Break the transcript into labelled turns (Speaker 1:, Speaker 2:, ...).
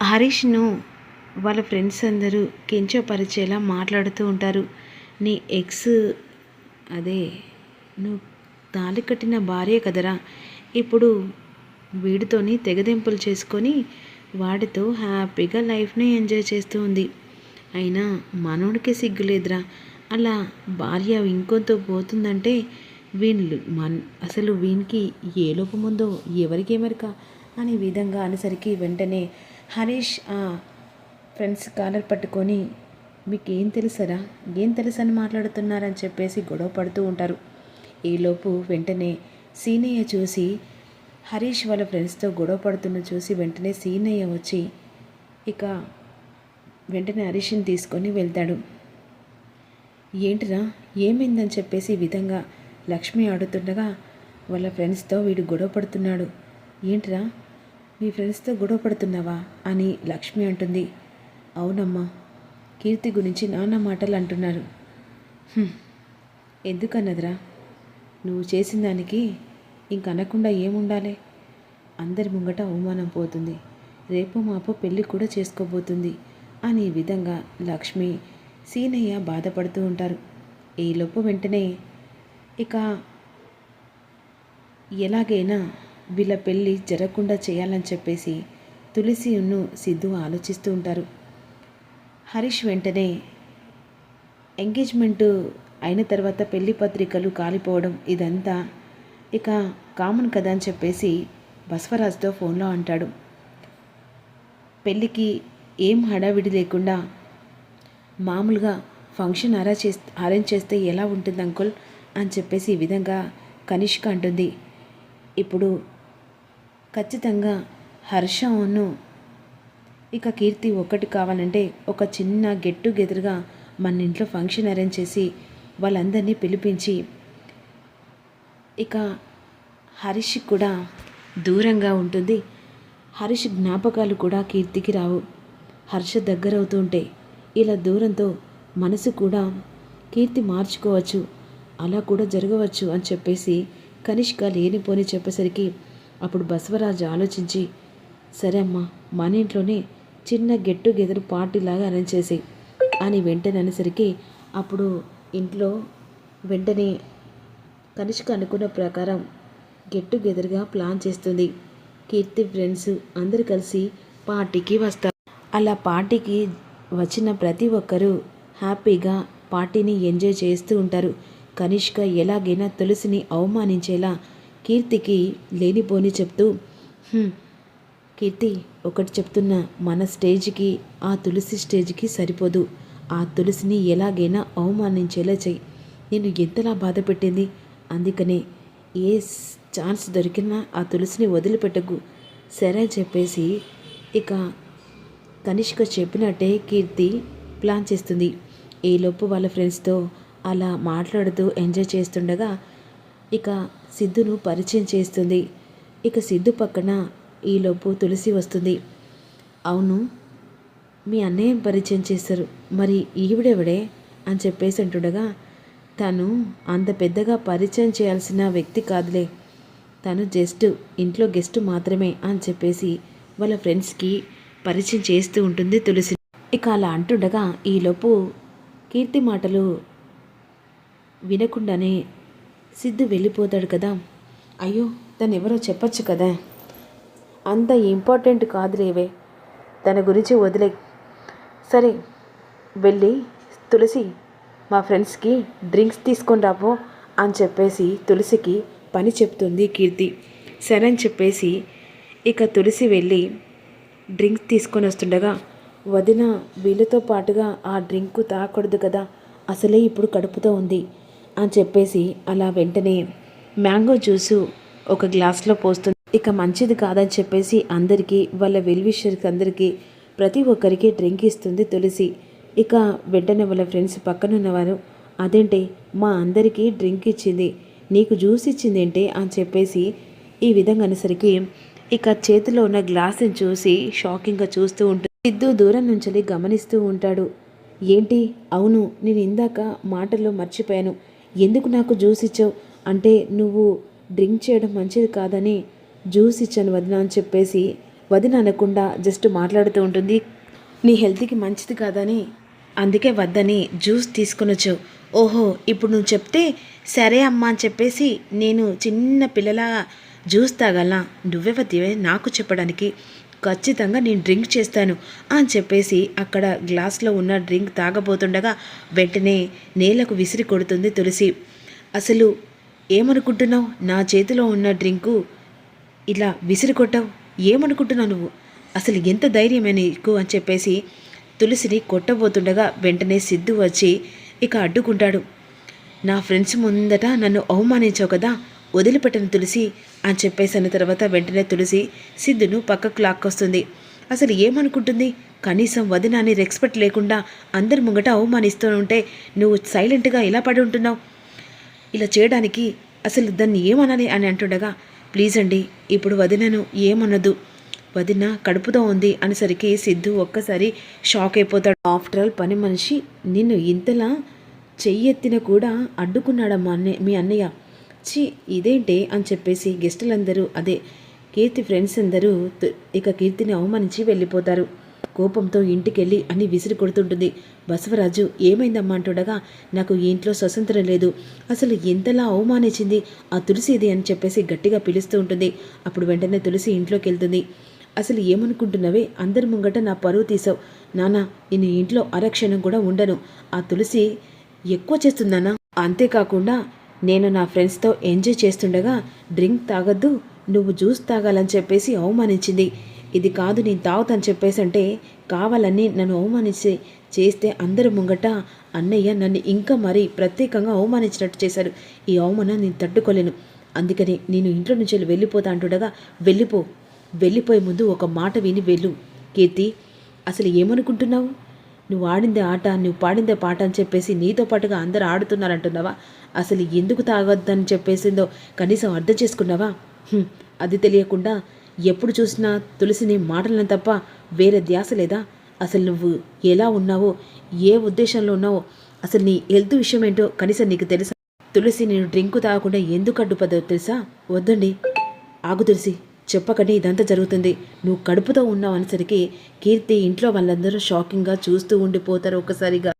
Speaker 1: హరీష్ను వాళ్ళ ఫ్రెండ్స్ అందరూ కించపరిచేలా మాట్లాడుతూ ఉంటారు. నీ ఎక్స్ అదే నువ్వు తాళి కట్టిన భార్య కదరా. ఇప్పుడు వీడితోని తెగదెంపులు చేసుకొని వాడితో హ్యాపీగా లైఫ్ని ఎంజాయ్ చేస్తూ ఉంది. అయినా మనోడికే సిగ్గులేదురా అలా భార్య ఇంకొంతో పోతుందంటే వీళ్ళు మన్ అసలు వీనికి ఏ లోపముందో ఎవరికేమరిక ఎవరికి అనే విధంగా అనేసరికి వెంటనే హరీష్ ఆ ఫ్రెండ్స్ కాలర్ పట్టుకొని మీకు ఏం తెలుసరా? ఏం తెలుసని మాట్లాడుతున్నారని చెప్పేసి గొడవ పడుతూ ఉంటారు. ఈలోపు వెంటనే సీనయ్య చూసి హరీష్ వాళ్ళ ఫ్రెండ్స్తో గొడవ పడుతున్న చూసి వెంటనే సీనయ్య వచ్చి ఇక వెంటనే హరీష్ని తీసుకొని వెళ్తాడు. ఏంటిరా? ఏమైందని చెప్పేసి ఈ విధంగా లక్ష్మి ఆడుతుండగా వాళ్ళ ఫ్రెండ్స్తో వీడు గొడవ పడుతున్నాడు. ఏంటిరా? మీ ఫ్రెండ్స్తో గొడవ పడుతున్నావా? అని లక్ష్మి అంటుంది. అవునమ్మా కీర్తి గురించి నాన్న మాటలు అంటున్నారు. ఎందుకన్నదిరా? నువ్వు చేసిన దానికి ఇంక అనకుండా ఏముండాలి? అందరి ముంగట అవమానం పోతుంది. రేపు మాపో పెళ్ళి కూడా చేసుకోబోతుంది అని విధంగా లక్ష్మి సీనయ్య బాధపడుతూ ఉంటారు. ఈలోపు వెంటనే ఇక ఎలాగైనా వీళ్ళ పెళ్ళి జరగకుండా చేయాలని చెప్పేసి తులసిను సిద్ధు ఆలోచిస్తూ ఉంటారు. హరీష్ వెంటనే ఎంగేజ్మెంట్ అయిన తర్వాత పెళ్ళి పత్రికలు కాలిపోవడం ఇదంతా ఇక కామన్ కదా అని చెప్పేసి బస్వరాజ్తో ఫోన్లో అంటాడు. పెళ్ళికి ఏం హడావిడి లేకుండా మామూలుగా ఫంక్షన్ అరా చేస్తే అరేంజ్ చేస్తే ఎలా ఉంటుంది అంకుల్? అని చెప్పేసి ఈ విధంగా కనిష్క అంటుంది. ఇప్పుడు ఖచ్చితంగా హర్షను ఇక కీర్తి ఒక్కటి కావాలంటే ఒక చిన్న గెట్ టుగెదర్గా మన ఇంట్లో ఫంక్షన్ అరేంజ్ చేసి వాళ్ళందరినీ పిలిపించి ఇక హరీష్ కూడా దూరంగా ఉంటుంది. హరీష్ జ్ఞాపకాలు కూడా కీర్తికి రావు. హర్ష దగ్గరవుతుంటే ఇలా దూరంతో మనసు కూడా కీర్తి మార్చుకోవచ్చు అలా కూడా జరగవచ్చు అని చెప్పేసి కనిష్క లేనిపోని చెప్పేసరికి అప్పుడు బసవరాజు ఆలోచించి సరే అమ్మా మన ఇంట్లోనే చిన్న గెట్ టుగెదర్ పార్టీలాగా అరేంజ్ చేసి అని వెంటనే అనేసరికి అప్పుడు ఇంట్లో వెంటనే కనిష్క అనుకున్న ప్రకారం గెట్ టుగెదర్గా ప్లాన్ చేస్తుంది. కీర్తి ఫ్రెండ్స్ అందరు కలిసి పార్టీకి వస్తారు. అలా పార్టీకి వచ్చిన ప్రతి ఒక్కరూ హ్యాపీగా పార్టీని ఎంజాయ్ చేస్తూ ఉంటారు. కనిష్క ఎలాగైనా తులసిని అవమానించేలా కీర్తికి లేనిపోని చెప్తూ కీర్తి ఒకటి చెప్తున్నా మన స్టేజ్కి ఆ తులసి స్టేజ్కి సరిపోదు. ఆ తులసిని ఎలాగైనా అవమానించేలా చెయ్యి నేను ఎంతలా బాధ పెట్టింది? అందుకనే ఏ ఛాన్స్ దొరికినా ఆ తులసిని వదిలిపెట్టకు. సరే అని చెప్పేసి ఇక కనిష్క చెప్పినట్టే కీర్తి ప్లాన్ చేస్తుంది. ఈలోపు వాళ్ళ ఫ్రెండ్స్తో అలా మాట్లాడుతూ ఎంజాయ్ చేస్తుండగా ఇక సిద్ధును పరిచయం చేస్తుంది. ఇక సిద్ధు పక్కన ఈలోపు తులసి వస్తుంది. అవును మీ అన్నయ్య పరిచయం చేశారు. మరి ఈవిడెవడే? అని చెప్పేసి అంటుండగా తను అంత పెద్దగా పరిచయం చేయాల్సిన వ్యక్తి కాదులే. తను జస్ట్ ఇంట్లో గెస్ట్ మాత్రమే అని చెప్పేసి వాళ్ళ ఫ్రెండ్స్కి పరిచయం చేస్తూ ఉంటుంది తులసి. ఇక అలా అంటుండగా ఈలోపు కీర్తి మాటలు వినకుండానే సిద్ధు వెళ్ళిపోతాడు కదా. అయ్యో తను ఎవరో చెప్పొచ్చు కదా. అంత ఇంపార్టెంట్ కాదులేవే తన గురించి వదిలే. సరే వెళ్ళి తులసి మా ఫ్రెండ్స్కి డ్రింక్స్ తీసుకొని రాపో అని చెప్పేసి తులసికి పని చెప్తుంది కీర్తి. సరే అని చెప్పేసి ఇక తులసి వెళ్ళి డ్రింక్స్ తీసుకొని వస్తుండగా వదిన వీళ్ళతో పాటుగా ఆ డ్రింక్ తాగకూడదు కదా. అసలే ఇప్పుడు కడుపుతో ఉంది. అని చెప్పేసి అలా వెంటనే మ్యాంగో జ్యూసు ఒక గ్లాస్లో పోస్తుంది. ఇక మంచిది కాదని చెప్పేసి అందరికీ వాళ్ళ వెల్విషర్కి అందరికీ ప్రతి ఒక్కరికి డ్రింక్ ఇస్తుంది తులసి. ఇక వెంటనే వాళ్ళ ఫ్రెండ్స్ పక్కన ఉన్నవారు అదేంటి? మా అందరికీ డ్రింక్ ఇచ్చింది. నీకు జ్యూస్ ఇచ్చింది ఏంటి అని చెప్పేసి ఈ విధంగా అనేసరికి ఇక చేతిలో ఉన్న గ్లాసుని చూసి షాకింగ్గా చూస్తూ ఉంటుంది. సిద్ధు దూరం నుంచి గమనిస్తూ ఉంటాడు. ఏంటి? అవును నేను ఇందాక మాటల్లో మర్చిపోయాను. ఎందుకు నాకు జ్యూస్ ఇచ్చావు? అంటే నువ్వు డ్రింక్ చేయడం మంచిది కాదని జ్యూస్ ఇచ్చాను వదిన అని చెప్పేసి వదిన అనకుండా జస్ట్ మాట్లాడుతూ ఉంటుంది. నీ హెల్త్కి మంచిది కాదని అందుకే వద్దని జ్యూస్ తీసుకొనొచ్చు ఓహో ఇప్పుడు నువ్వు చెప్తే సరే అమ్మా అని చెప్పేసి నేను చిన్న పిల్లలా జ్యూస్ తాగలనా నువ్వే వద్దివే నాకు చెప్పడానికి. ఖచ్చితంగా నేను డ్రింక్ చేస్తాను అని చెప్పేసి అక్కడ గ్లాస్లో ఉన్న డ్రింక్ తాగబోతుండగా వెంటనే నేలకు విసిరి కొడుతుంది తులసి. అసలు ఏమనుకుంటున్నావు? నా చేతిలో ఉన్న డ్రింకు ఇలా విసిరి కొట్టావు? ఏమనుకుంటున్నావు నువ్వు? అసలు ఎంత ధైర్యమే నీకు అని చెప్పేసి తులసిని కొట్టబోతుండగా వెంటనే సిద్ధు వచ్చి ఇక అడ్డుకుంటాడు. నా ఫ్రెండ్స్ ముందట నన్ను అవమానించావు కదా? వదిలిపెట్టను తులసి. అని చెప్పేసిన తర్వాత వెంటనే తులసి సిద్ధును పక్కకు లాక్కొస్తుంది. అసలు ఏమనుకుంటుంది? కనీసం వదినాన్ని రెస్పెక్ట్ లేకుండా అందరి ముంగట అవమానిస్తూ ఉంటే నువ్వు సైలెంట్గా ఇలా పడి ఉంటున్నావు? ఇలా చేయడానికి అసలు దాన్ని ఏమనాలి అని అంటుండగా ప్లీజ్ అండి ఇప్పుడు వదినను ఏమనదు వదిన కడుపుతో ఉంది అనేసరికి సిద్ధు ఒక్కసారి షాక్ అయిపోతాడు. ఆఫ్టర్ ఆల్ పని మనిషి నిన్ను ఇంతలా చెయ్యెత్తిన కూడా అడ్డుకున్నాడమ్మా అన్నయ్య మీ అన్నయ్య. ఛీ ఇదేంటే అని చెప్పేసి గెస్టులందరూ అదే కీర్తి ఫ్రెండ్స్ అందరూ ఇక కీర్తిని అవమానించి వెళ్ళిపోతారు. కోపంతో ఇంటికెళ్ళి అని విసిరి కొడుతుంటుంది. బసవరాజు ఏమైందమ్మా అంటుండగా నాకు ఇంట్లో స్వతంత్రం లేదు. అసలు ఎంతలా అవమానించింది? ఆ తులసి ఇది అని చెప్పేసి గట్టిగా పిలుస్తూ ఉంటుంది. అప్పుడు వెంటనే తులసి ఇంట్లోకి వెళ్తుంది. అసలు ఏమనుకుంటున్నావే? అందరి ముంగట నా పరువు తీసావు. నానా నేను ఇంట్లో అరక్షణం కూడా ఉండను. ఆ తులసి ఎక్కువ చేస్తుందానా అంతేకాకుండా నేను నా ఫ్రెండ్స్తో ఎంజాయ్ చేస్తుండగా డ్రింక్ తాగొద్దు నువ్వు జ్యూస్ తాగాలని చెప్పేసి అవమానించింది. ఇది కాదు నేను తాగుతాను చెప్పేసి అంటే కావాలని నన్ను అవమానించి చేస్తే అందరి ముంగట అన్నయ్య నన్ను ఇంకా మరీ ప్రత్యేకంగా అవమానించినట్టు చేశారు. ఈ అవమానం నేను తట్టుకోలేను. అందుకని నేను ఇంట్లో నుంచి వెళ్ళి వెళ్ళిపోతా అంటుండగా వెళ్ళిపో. వెళ్ళిపోయే ముందు ఒక మాట విని వెళ్ళు. కీర్తి అసలు ఏమనుకుంటున్నావు? నువ్వు ఆడిందే ఆట నువ్వు పాడిందే పాట అని చెప్పేసి నీతో పాటుగా అందరు ఆడుతున్నారంటున్నావా? అసలు ఎందుకు తాగొద్దని చెప్పేసిందో కనీసం అర్థం చేసుకున్నావా? అది తెలియకుండా ఎప్పుడు చూసినా తులసిని మాటలను తప్ప వేరే ధ్యాస లేదా? అసలు నువ్వు ఎలా ఉన్నావో ఏ ఉద్దేశంలో ఉన్నావో అసలు నీ హెల్త్ విషయం ఏంటో కనీసం నీకు తెలుసా? తులసి నేను డ్రింక్ తాగకుండా ఎందుకు అడ్డుపదో తెలుసా? వద్దండి. ఆగు తులసి. చెప్పకండి ఇదంతా జరుగుతుంది. నువ్వు కడుపుతో ఉన్నావు అనేసరికి కీర్తి ఇంట్లో వాళ్ళందరూ షాకింగ్గా చూస్తూ ఉండిపోతారు ఒక్కసారిగా